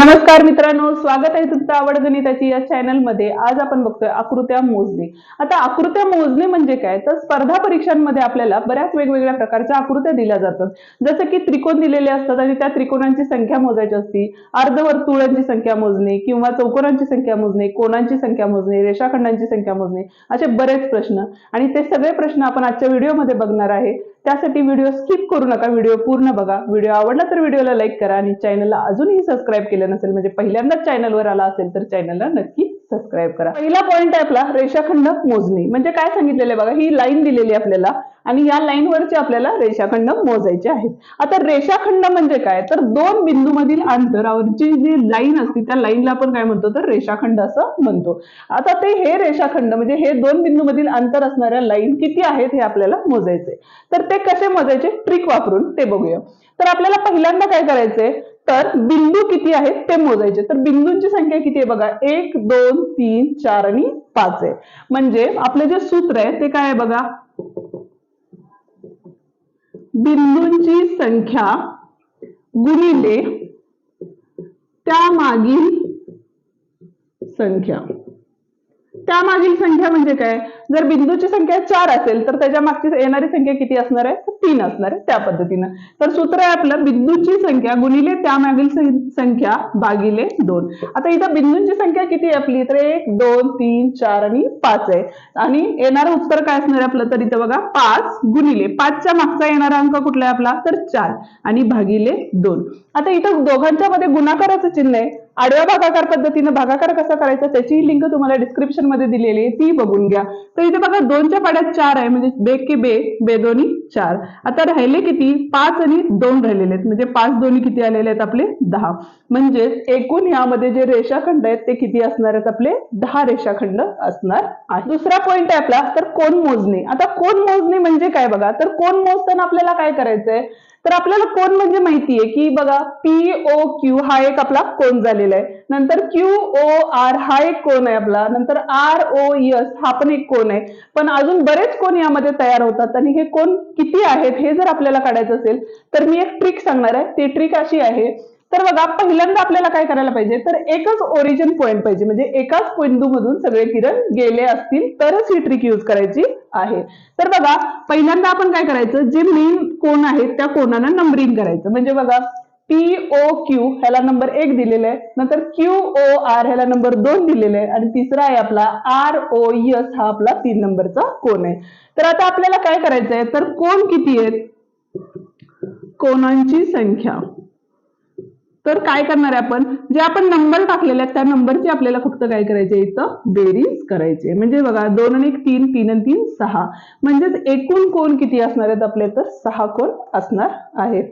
नमस्कार मित्रांनो स्वागत आहे तुमचं आवड गणिताची या चॅनलमध्ये. आज आपण बघतोय आकृत्या मोजणे. आता आकृत्या मोजणे म्हणजे काय? तर स्पर्धा परीक्षांमध्ये आपल्याला बऱ्याच वेगवेगळ्या प्रकारच्या आकृत्या दिल्या जातात. जसं की त्रिकोण दिलेले असतात आणि त्या त्रिकोणांची संख्या मोजायची असती. अर्धवर्तुळांची संख्या मोजणे किंवा चौकोनांची संख्या मोजणे कोणांची संख्या मोजणे रेषाखंडांची संख्या मोजणे असे बरेच प्रश्न. आणि ते सगळे प्रश्न आपण आजच्या व्हिडिओमध्ये बघणार आहे. त्यासाठी व्हिडिओ स्किप करू नका. व्हिडिओ पूर्ण बघा. व्हिडिओ आवडला तर व्हिडिओला लाईक करा आणि चॅनलला अजूनही सबस्क्राईब केलं नसेल म्हणजे पहिल्यांदाच चॅनलवर आला असेल तर चॅनलला नक्की सबस्क्राईब करा. पहिला पॉईंट आहे आपला रेषाखंड मोजणी. म्हणजे काय सांगितलेलं आहे बघा ही लाईन दिलेली आपल्याला आणि या लाईनवरचे आपल्याला रेषाखंड मोजायचे आहेत. आता रेषाखंड म्हणजे काय? तर दोन बिंदूमधील अंतरावरची जी लाईन असते त्या लाईनला आपण काय म्हणतो? तर रेषाखंड असं म्हणतो. आता ते हे रेषाखंड म्हणजे हे दोन बिंदूमधील अंतर असणाऱ्या लाईन किती आहेत हे आपल्याला मोजायचे तर ते कसे मोजायचे? ट्रिक वापरून ते बघूया. तर आपल्याला पहिल्यांदा काय करायचंय? तर बिंदू किती आहेत ते मोजायचे. तर बिंदूंची संख्या किती आहे बघा? एक दोन तीन चार आणि पाच आहे. म्हणजे आपले जे सूत्र आहे ते काय आहे बघा? बिंदूंची संख्या गुणिले त्यामागील संख्या. त्यामागील संख्या म्हणजे काय? जर बिंदूची संख्या चार असेल तर त्याच्या मागची येणारी संख्या किती असणार आहे? तर तीन असणार आहे त्या पद्धतीनं. तर सूत्र आहे आपलं बिंदूची संख्या गुणिले त्यामागील संख्या भागिले दोन. आता इथं बिंदूंची संख्या किती आहे आपली? तर एक दोन तीन चार आणि पाच आहे. आणि येणारं उत्तर काय असणार आहे आपलं? तर इथं बघा पाच गुणिले पाचच्या मागचा येणारा अंक कुठला आहे आपला? तर चार आणि भागिले दोन. आता इथं दोघांच्या मध्ये गुणाकाराचं चिन्ह आहे. आडव्या भागाकार पद्धतीनं भागाकार कसा करायचा त्याची लिंक तुम्हाला डिस्क्रिप्शनमध्ये दिलेली आहे ती बघून घ्या. तर इथे बघा दोनच्या पाड्यात चार आहे म्हणजे बे के बे बे दोन्ही चार. आता राहिले किती? पाच आणि दोन राहिलेले आहेत. म्हणजे पाच दोन्ही किती आलेले आहेत आपले? दहा. म्हणजेच एकूण यामध्ये जे रेषाखंड आहेत ते किती असणार आहेत आपले? दहा रेषाखंड असणार आहे दुसरा पॉइंट आहे आपला तर कोण मोजणे. आता कोण मोजणे म्हणजे काय बघा? तर कोण मोजताना आपल्याला काय करायचंय? तर आपल्याला कोण म्हणजे माहितीये की बघा पी ओ क्यू हा एक आपला कोण झालेला आहे. नंतर क्यू ओ आर हा एक कोण आहे आपला. नंतर आर ओ एस हा पण एक कोण आहे. पण अजून बरेच कोण यामध्ये तयार होतात. आणि हे कोण किती आहेत हे जर आपल्याला काढायचं असेल तर मी एक ट्रिक सांगणार आहे. ती ट्रिक अशी आहे. तर बघा पहिल्यांदा आपल्याला काय करायला पाहिजे? तर एकच ओरिजिन पॉइंट पाहिजे. म्हणजे एकाच बिंदूमधून सगळे किरण गेले असतील तरच ही ट्रिक यूज करायची आहे. तर बघा पहिल्यांदा आपण काय करायचं? जे मेन कोण आहेत त्या कोणाला नंबरिंग करायचं. म्हणजे बघा पी ओ क्यू ह्याला नंबर एक दिलेला आहे. नंतर क्यू ओ आर ह्याला नंबर दोन दिलेला आहे. आणि तिसरा आहे आपला आर ओ एस हा आपला तीन नंबरचा कोण आहे. तर आता आपल्याला काय करायचं आहे? तर कोण किती आहेत? कोणांची संख्या. तर काय करणार आहे आपण? जे आपण नंबर टाकलेले आहेत त्या नंबरची आपल्याला फक्त काय करायचे इथं बेरीज करायचे म्हणजे बघा दोन आणि तीन तीन आणि तीन सहा. म्हणजेच एकूण कोण किती असणार आहेत? आपले तर सहा कोण असणार आहेत.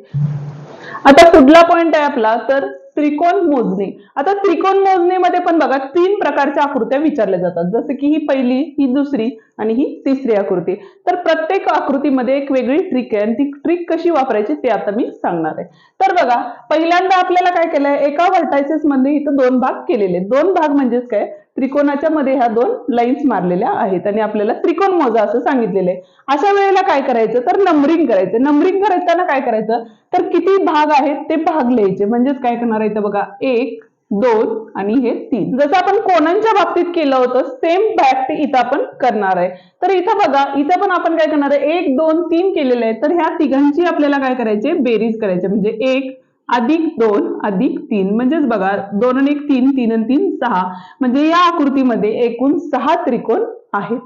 आता पुढला पॉइंट आहे आपला तर त्रिकोण मोजणी. आता त्रिकोण मोजणीमध्ये पण बघा तीन प्रकारच्या आकृत्या विचारल्या जातात. जसं की ही पहिली ही दुसरी आणि ही तिसरी आकृती. तर प्रत्येक आकृतीमध्ये एक वेगळी ट्रिक आहे आणि ती ट्रिक कशी वापरायची ते आता मी सांगणार आहे. तर बघा पहिल्यांदा आपल्याला काय केलंय? एका व्हर्टायसेस मध्ये इथं दोन भाग केलेले आहेत. दोन भाग म्हणजेच काय? त्रिकोणाच्या मध्ये ह्या दोन लाईन्स मारलेल्या आहेत. आणि आपल्याला त्रिकोण मोजा असं सांगितलेलं आहे. अशा वेळेला काय करायचं? तर नंबरिंग करायचं. नंबरिंग करताना काय करायचं? तर किती भाग आहेत ते भाग लिहायचे. म्हणजेच काय करणार आहे बघा. एक दोन आणि हे तीन. जसं आपण कोणांच्या बाबतीत केलं होतं सेम फॅक्ट इथं आपण करणार आहे. तर इथं बघा इथं पण आपण काय करणार आहे? एक दोन तीन केलेले आहेत. तर ह्या तिघांची आपल्याला काय करायचे? बेरीज करायचे. म्हणजे एक अधिक दोन अधिक तीन. म्हणजेच बघा दोन आणि एक तीन तीन आणि तीन सहा. म्हणजे या आकृतीमध्ये एकूण सहा त्रिकोण आहेत.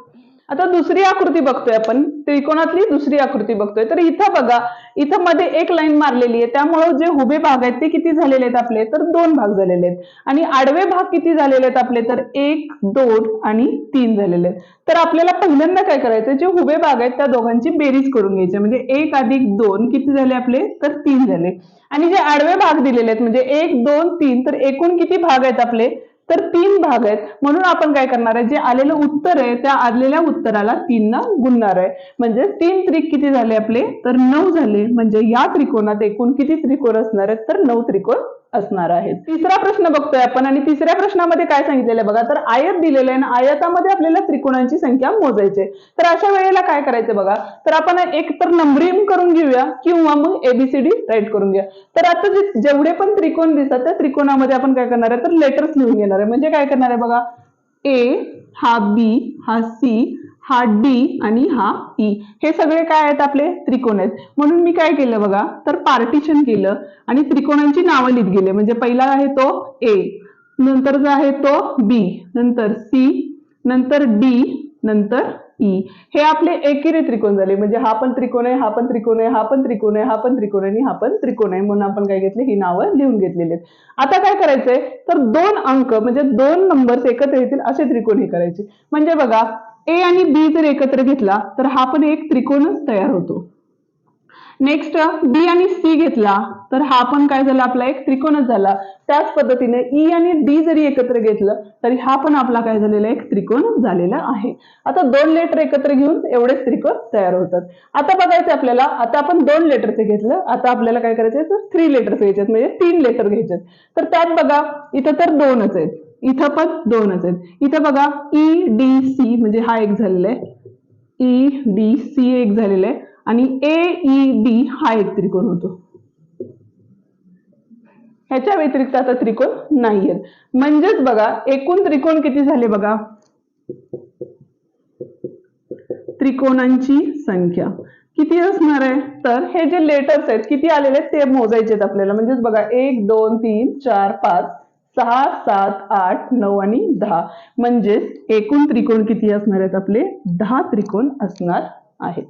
आता दुसरी आकृती बघतोय आपण. त्रिकोणातली दुसरी आकृती बघतोय. तर इथं बघा इथं मध्ये एक लाईन मारलेली आहे. त्यामुळे जे उभे भाग आहेत ते किती झालेले आहेत आपले? तर दोन भाग झालेले आहेत. आणि आडवे भाग किती झालेले आहेत आपले? तर एक दोन आणि तीन झालेले आहेत. तर आपल्याला पहिल्यांदा काय करायचं जे उभे भाग आहेत त्या दोघांची बेरीज करून घ्यायची. म्हणजे एक अधिक दोन किती झाले आपले? तर तीन झाले. आणि जे आडवे भाग दिलेले आहेत म्हणजे एक दोन तीन तर एकूण किती भाग आहेत आपले? तर तीन भाग आहेत. म्हणून आपण काय करणार आहे? जे आलेलं उत्तर आहे त्या आलेल्या उत्तराला तीन गुणणार आहे. म्हणजे तीन त्रिक किती झाले आपले? तर नऊ झाले. म्हणजे या त्रिकोणात एकूण किती त्रिकोण असणार आहेत? तर नऊ त्रिकोण असणार आहे. तिसरा प्रश्न बघतोय आपण आणि तिसऱ्या प्रश्नामध्ये काय सांगितलेलं बघा? तर आयत दिलेलं आहे आणि आयतामध्ये आपल्याला त्रिकोणांची संख्या मोजायची तर अशा वेळेला काय करायचं बघा? तर आपण एक तर नंबरिंग करून घेऊया किंवा मग एबीसीडी राईट करून घेऊया. तर आता जे जेवढे पण त्रिकोण दिसतात त्या त्रिकोणामध्ये आपण काय करणार आहे? तर लेटर्स लिहून घेणार आहे. म्हणजे काय करणार आहे बघा? ए हा बी हा सी हा डी आणि हा ई हे सगळे काय आहेत आपले? त्रिकोण आहेत. म्हणून मी काय केलं बघा? तर पार्टिशन केलं आणि त्रिकोणांची नावं लिहित गेले. म्हणजे पहिला आहे तो ए नंतर जो आहे तो बी नंतर सी नंतर डी नंतर ई. हे आपले एकेरी त्रिकोण झाले. म्हणजे हा पण त्रिकोण आहे हा पण त्रिकोण आहे हा पण त्रिकोण आहे हा पण त्रिकोण आहे आणि हा पण त्रिकोण आहे म्हणून आपण काय घेतले? ही नावं लिहून घेतलेली आहेत. आता काय करायचंय? तर दोन अंक म्हणजे दोन नंबर्स एकत्र येतील असे त्रिकोण हे करायचे. म्हणजे बघा ए आणि बी जर एकत्र घेतला तर हा पण एक त्रिकोणच तयार होतो. नेक्स्ट बी आणि सी घेतला तर हा पण काय झाला? आपला एक त्रिकोणच झाला. त्याच पद्धतीने ई आणि डी जरी एकत्र घेतलं तरी हा पण आपला काय झालेला? एक त्रिकोण झालेला आहे. आता दोन लेटर एकत्र घेऊन एवढेच त्रिकोण तयार होतात. आता बघायचं आपल्याला आता आपण दोन लेटरचे घेतलं आता आपल्याला काय करायचं तर थ्री लेटर्स घ्यायचे म्हणजे तीन लेटर घ्यायचे तर त्यात बघा इथं तर दोनच आहेत. इथं पण दोनच आहेत. इथं बघा ई डी सी म्हणजे हा एक झालेला आहे. ई डी सी एक झालेला आहे. आणि ए ई बी हा एक त्रिकोण होतो. ह्याच्या व्यतिरिक्त आता त्रिकोण नाही म्हणजेच बघा एकूण त्रिकोण किती झाले बघा? त्रिकोणांची संख्या. किती असणार आहे? तर हे जे लेटर्स आहेत किती आलेले आहेत ते मोजायचे आहेत आपल्याला. म्हणजेच बघा एक दोन तीन चार पाच सहा सात आठ नऊ आणि दहा. म्हणजेच एकूण त्रिकोण किती असणार आहेत आपले? दहा त्रिकोण असणार आहेत.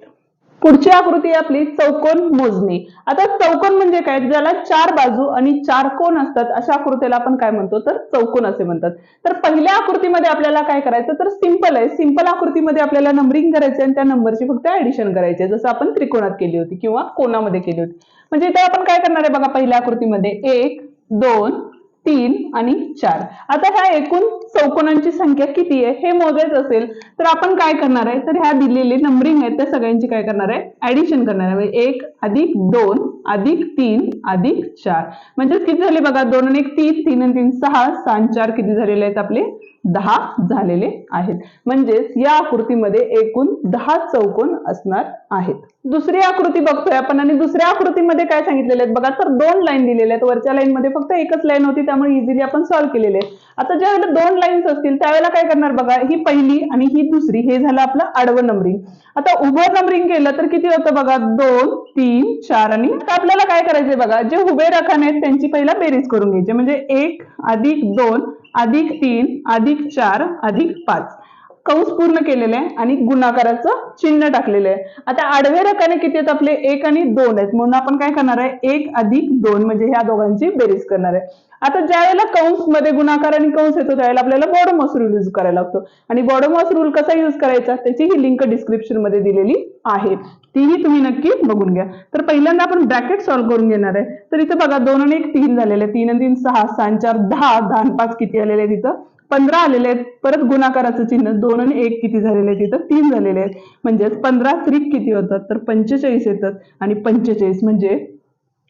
पुढची आकृती आपली चौकोन मोजणी. आता चौकोन म्हणजे काय? ज्याला चार बाजू आणि चार कोण असतात अशा आकृतीला आपण काय म्हणतो? तर चौकोन असे म्हणतात. तर पहिल्या आकृतीमध्ये आपल्याला काय करायचं? तर सिंपल आहे. सिंपल आकृतीमध्ये आपल्याला नंबरिंग करायचे आणि त्या नंबरची फक्त ऍडिशन करायची जसं आपण त्रिकोणात केली होती किंवा कोणामध्ये केली होती. म्हणजे इथे आपण काय करणार आहे बघा पहिल्या आकृतीमध्ये एक दोन तीन आणि चार. आता ह्या एकूण चौकोनांची संख्या किती आहे? हे मोजायचं असेल तर आपण काय करणार आहे? तर ह्या दिलेली नंबरिंग आहेत त्या सगळ्यांची काय करणार आहे? ऍडिशन करणार आहे. म्हणजे एक अधिक दोन अधिक तीन अधिक चार. म्हणजे किती झाले बघा? दोन आणि एक तीन तीन आणि तीन सहा. सहा चार किती झालेले आहेत आपले? दहा झालेले आहेत. म्हणजेच या आकृतीमध्ये एकूण दहा चौकोन असणार आहेत. दुसरी आकृती बघतोय आपण आणि दुसऱ्या आकृतीमध्ये काय सांगितलेले आहेत? बघा तर दोन लाईन दिलेल्या आहेत. वरच्या लाईनमध्ये फक्त एकच लाईन होती त्यामुळे इझिली आपण सॉल्व्ह केलेले आहेत. आता ज्या वेळेला दोन लाईन्स असतील त्यावेळेला काय करणार बघा? ही पहिली आणि ही दुसरी हे झालं आपलं आडवं नंबरिंग आता उभं नंबरिंग केलं तर किती होतं बघा? दोन तीन चार आणि आपल्याला काय करायचंय बघा? जे उभे रखाने आहेत त्यांची पहिला बेरीज करून घ्यायची. म्हणजे एक अधिक दोन अधिक तीन अधिक चार अधिक पाच. कंस पूर्ण केलेले आहे आणि गुणाकाराचं चिन्ह टाकलेलं आहे. आता आडव्या रकाने किती आहेत आपले? एक आणि दोन आहेत. म्हणून आपण काय करणार आहे? एक अधिक दोन म्हणजे ह्या दोघांची बेरीज करणार आहे. आता ज्या वेळेला कंसमध्ये गुणाकार आणि कंस येतो त्यावेळेला आपल्याला बॉडोमॉस रूल युज करायला लागतो. आणि बॉडोमॉस रूल कसा यूज करायचा? त्याची ही लिंक डिस्क्रिप्शनमध्ये दिलेली आहे. तीही तुम्ही नक्की बघून घ्या. तर पहिल्यांदा आपण ब्रॅकेट सॉल्व्ह करून घेणार आहे. तर इथं बघा दोन आणि एक तीन झालेले आहे. तीन आणि तीन सहा सहा चार दहा दहा पाच किती आलेले आहेत इथं? पंधरा आलेले आहेत. परत गुणाकाराचं चिन्ह दोन आणि एक किती झालेले आहेत तिथं तीन झालेले आहेत. म्हणजेच पंधरा त्रिक किती होतात? तर पंचेचाळीस येतात. आणि पंचेचाळीस म्हणजे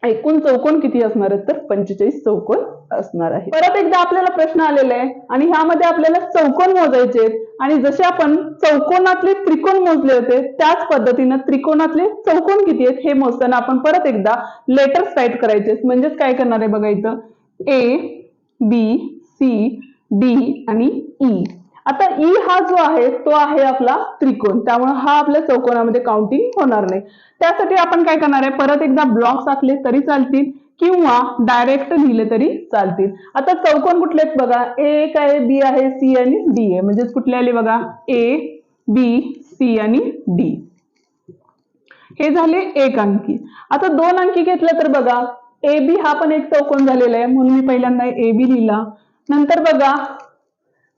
एकूण चौकोन किती असणार आहेत? तर पंचेचाळीस चौकोन असणार आहे परत एकदा आपल्याला प्रश्न आलेला आहे. आणि ह्यामध्ये आपल्याला चौकोन मोजायचे आहेत. आणि जसे आपण चौकोनातले त्रिकोण मोजले होते त्याच पद्धतीनं त्रिकोणातले चौकोन किती आहेत हे मोजताना आपण परत एकदा लेटर्स राईट करायचे म्हणजेच काय करणार आहे बघा इथं? ए बी सी डी आणि ई. आता ई हा जो आहे तो आहे आपला त्रिकोण. त्यामुळे हा आपल्या चौकोनामध्ये काउंटिंग होणार नाही. त्यासाठी आपण काय करणार आहे परत एकदा ब्लॉक्स आखले तरी चालतील किंवा डायरेक्ट लिहिले तरी चालतील. आता चौकोन कुठले आहेत बघा? ए काय आहे बी आहे? सी आणि डी आहे. म्हणजेच कुठले आले बघा? ए बी सी आणि डी हे झाले एक अंकी. आता दोन अंकी घेतलं तर बघा ए बी हा पण एक चौकोन झालेला आहे. म्हणून मी पहिल्यांदा ए बी लिहिला. नंतर बघा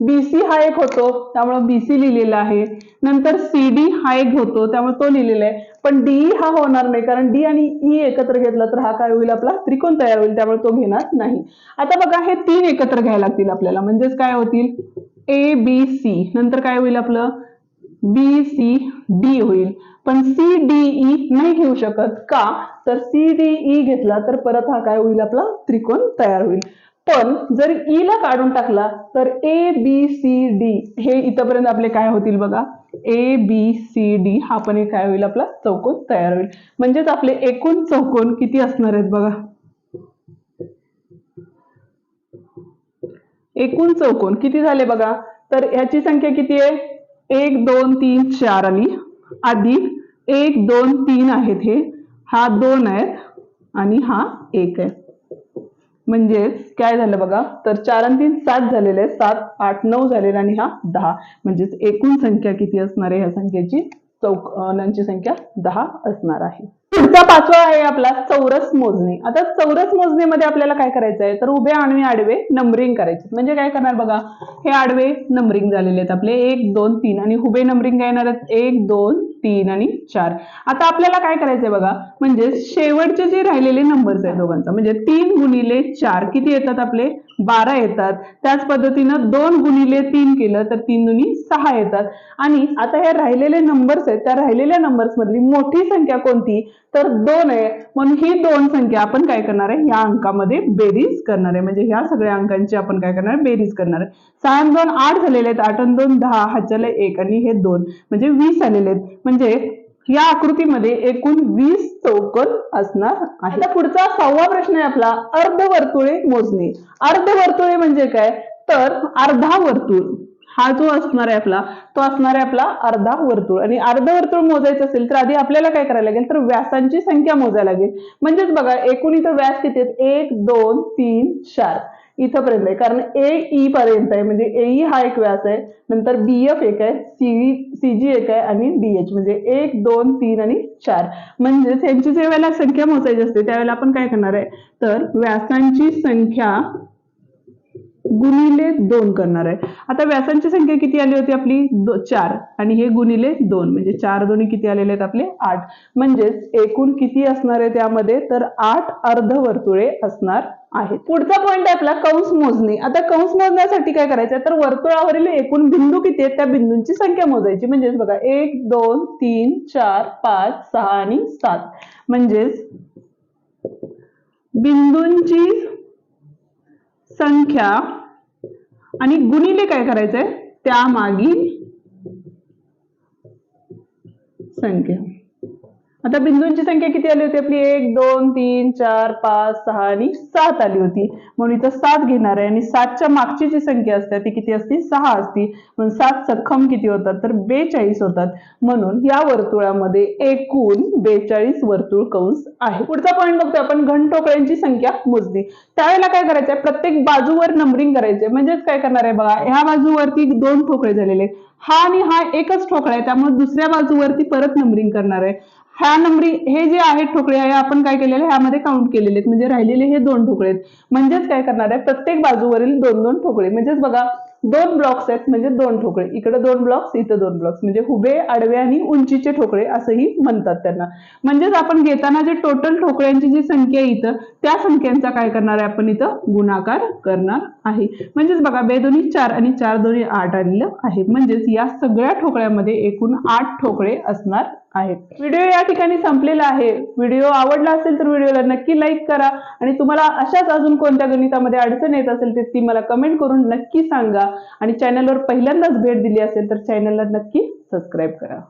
बीसी हा एक होतो त्यामुळे बीसी लिहिलेला आहे. नंतर सी डी हा एक होतो त्यामुळे तो लिहिलेला आहे. पण डी हा होणार नाही कारण डी आणि ई एकत्र घेतला तर हा काय होईल? आपला त्रिकोण तयार होईल त्यामुळे तो घेणार नाही. आता बघा हे तीन एकत्र घ्यायला लागतील आपल्याला. म्हणजेच काय होतील? ए बी सी नंतर काय होईल आपलं? बी सी डी होईल. पण सी डी ई नाही घेऊ शकत. का? तर सी डी ई घेतला तर परत हा काय होईल? आपला त्रिकोण तयार होईल. पण जर ई ला काढून टाकला तर ए बी सी डी हे इथपर्यंत आपले काय होतील बघा? ए बी सी डी हा पण एक काय होईल? आपला चौकोन तयार होईल. म्हणजेच आपले एकूण चौकोन किती असणार आहेत बघा? एकूण चौकोन किती झाले बघा? तर ह्याची संख्या किती आहे? एक दोन तीन चार आली अधिक एक दोन तीन आहेत हे. हा दोन आहेत आणि हा एक आहे. म्हणजेच काय झालं बघा? तर चार आणि तीन सात झालेले आहेत. सात आठ नऊ झालेले आणि हा दहा. म्हणजेच एकूण संख्या किती असणार आहे? ह्या संख्येची चौकांची संख्या दहा असणार आहे. पुढचा पाचवा आहे आपला चौरस मोजणी. आता चौरस मोजणीमध्ये आपल्याला काय करायचं आहे? तर उभे आणि आडवे नंबरिंग करायचे. म्हणजे काय करणार बघा? हे आडवे नंबरिंग झालेले आहेत आपले. एक दोन तीन आणि उभे नंबरिंग काय येणार आहेत? एक दोन तीन आणि चार. आता आपल्याला काय करायचंय बघा? म्हणजे शेवटचे जे राहिलेले नंबर्स आहेत दोघांचा म्हणजे तीन गुणिले चार किती येतात आपले? बारा येतात. त्याच पद्धतीनं दोन गुणिले तीन केलं तर तीन दुनी सहा येतात. आणि आता हे राहिलेले नंबर्स आहेत त्या राहिलेल्या नंबर्स मधली मोठी संख्या कोणती? तर दोन आहे. म्हणून ही दोन संख्या आपण काय करणार आहे? या अंकामध्ये बेरीज करणार आहे. म्हणजे ह्या सगळ्या अंकांची आपण काय करणार आहे? बेरीज करणार आहे. सहा दोन आठ झालेले आहेत. आठ दोन दहा ह्याच्याला एक आणि हे दोन. म्हणजे वीस आलेले आहेत. म्हणजे या आकृतीमध्ये एकूण वीस चौकन असणार आहे आता पुढचा सहावा प्रश्न आहे आपला अर्धवर्तुळे मोजणे. अर्धवर्तुळे म्हणजे काय? तर अर्धा वर्तुळ हा जो असणार आहे आपला तो असणार आहे आपला अर्धा वर्तुळ. आणि अर्ध वर्तुळ मोजायचं असेल तर आधी आपल्याला काय करायला लागेल? तर व्यासांची संख्या मोजायला लागेल. म्हणजेच बघा एकूण इथं व्यास किती आहेत? एक दोन तीन चार. इथंपर्यंत आहे. कारण ए ई पर्यंत आहे. म्हणजे एई हा एक व्यास आहे. नंतर बी एफ एक आहे. सी सीजी एक आहे. आणि डी एच. म्हणजे एक दोन तीन आणि चार. म्हणजेच यांची जे वेळेला संख्या मोजायची असते त्यावेळेला आपण काय करणार आहे? तर व्यासांची संख्या गुणिले दोन करणार आहे. आता व्यासांची संख्या किती आली होती आपली? चार. आणि हे गुणिले दोन. म्हणजे चार दोन्ही किती आलेले आहेत आपले? आठ. म्हणजेच एकूण किती असणार आहे त्यामध्ये? तर आठ अर्धवर्तुळे असणार आहेत. पुढचा पॉईंट आहे आपला कंस मोजणी. आता कंस मोजण्यासाठी काय करायचं तर वर्तुळावरील एकूण बिंदू किती आहेत? त्या बिंदूंची संख्या मोजायची. म्हणजेच बघा एक दोन तीन चार पाच सहा आणि सात. म्हणजेच बिंदूंची संख्या आणि गुणिले काय करायचंय? त्यामागील संख्या. आता बिंदूंची संख्या किती आली होती आपली? एक दोन तीन चार पाच सहा आणि सात आली होती. म्हणून इथं सात घेणार आहे आणि सातच्या मागची जी संख्या असते ती किती असते? सहा असती. म्हणून सात सक्षम किती होतात? तर बेचाळीस होतात. म्हणून या वर्तुळामध्ये एकूण बेचाळीस वर्तुळ कंस आहे. पुढचा पॉईंट बघतोय आपण. घनटोकळ्यांची संख्या मोजली. त्यावेळेला काय करायचं आहे? प्रत्येक बाजूवर नंबरिंग करायचे म्हणजेच काय करणार आहे बघा? ह्या बाजूवरती दोन ठोकळे झालेले हा आणि हा एकच ठोकळा आहे. त्यामुळे दुसऱ्या बाजूवरती परत नंबरिंग करणार आहे. ह्या नंबरी हे जे आहेत ठोकळे आहे आपण काय केलेले ह्यामध्ये काउंट केलेले आहेत. म्हणजे राहिलेले हे दोन ठोकळे आहेत. म्हणजेच काय करणार आहे? प्रत्येक बाजूवरील दोन दोन ठोकळे. म्हणजेच बघा दोन ब्लॉक्स आहेत म्हणजे दोन ठोकळे. इकडे दोन ब्लॉक्स इथं दोन ब्लॉक्स म्हणजे हुबे आडवे आणि उंचीचे ठोकळे असंही म्हणतात त्यांना. म्हणजेच आपण घेताना जे टोटल ठोकळ्यांची जी संख्या आहे इथं त्या संख्यांचा काय करणार आहे आपण इथं? गुणाकार करणार आहे. म्हणजेच बघा बे दोन्ही चार आणि चार दोन्ही आठ आलेलं आहे. म्हणजेच या सगळ्या ठोकळ्यामध्ये एकूण आठ ठोकळे असणार आहेत. व्हिडिओ या ठिकाणी संपलेला आहे. व्हिडिओ आवडला असेल तर व्हिडिओला नक्की लाईक करा. आणि तुम्हाला अशाच अजून कोणत्या गणितामध्ये अडचण येत असेल तर ती मला कमेंट करून नक्की सांगा. आणि चॅनलवर पहिल्यांदाच भेट दिली असेल तर चॅनलला नक्की सबस्क्राईब करा.